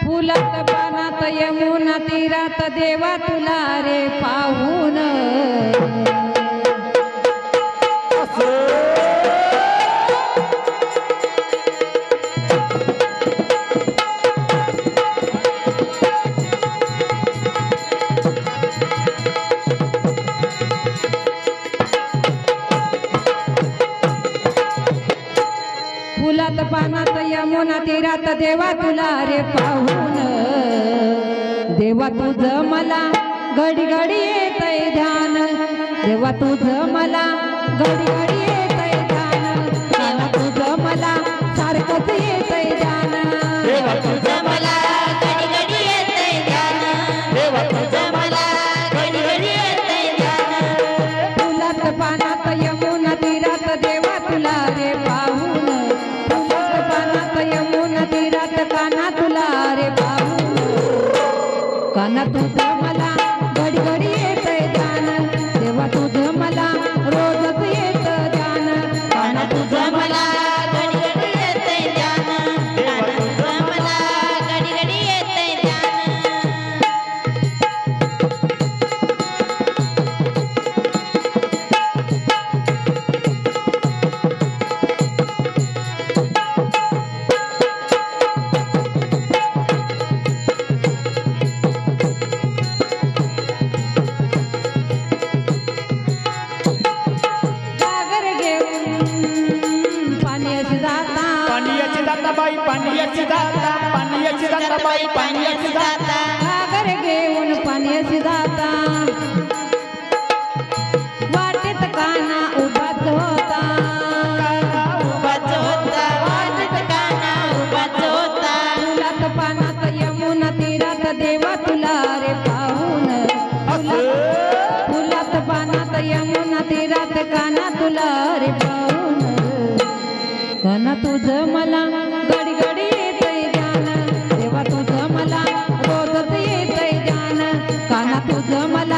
फुलत पानात यमुना तीरात देवा तुला रे पाहून. फुलात पानात यमुना तीरात देवा देवा तुझ मला घडी घडी येतय ध्यान. देवा तुझ मला घडी घडी तू मला. पाण्याची दाता पाण्याची दाता बाई पाण्याची दाता. घागर घेऊन पाण्याची दाता. वाटेत काना उभाच होता. यमुना तीरात काना काना तुझ मला गडगडी ಕಮಲ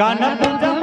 कानपुजा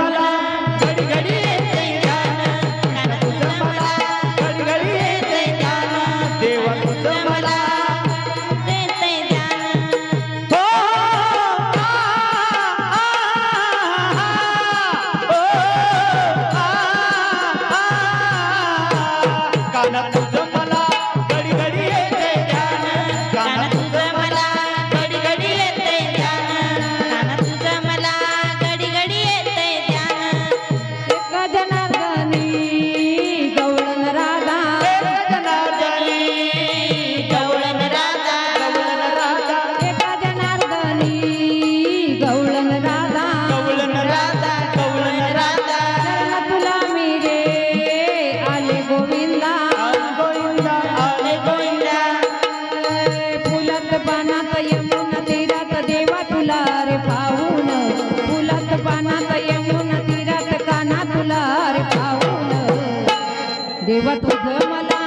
देवा तुझं मला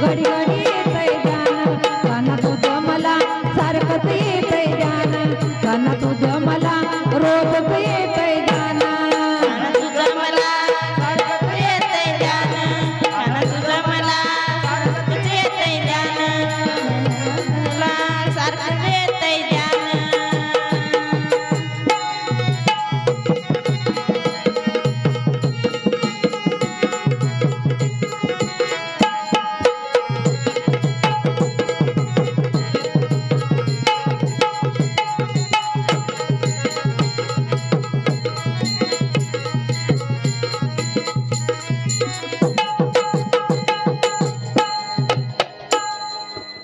घडी घडी येतय ध्यान काना तुझं मला सारखंच येतय ध्यान काना तुझं मला रोजच येत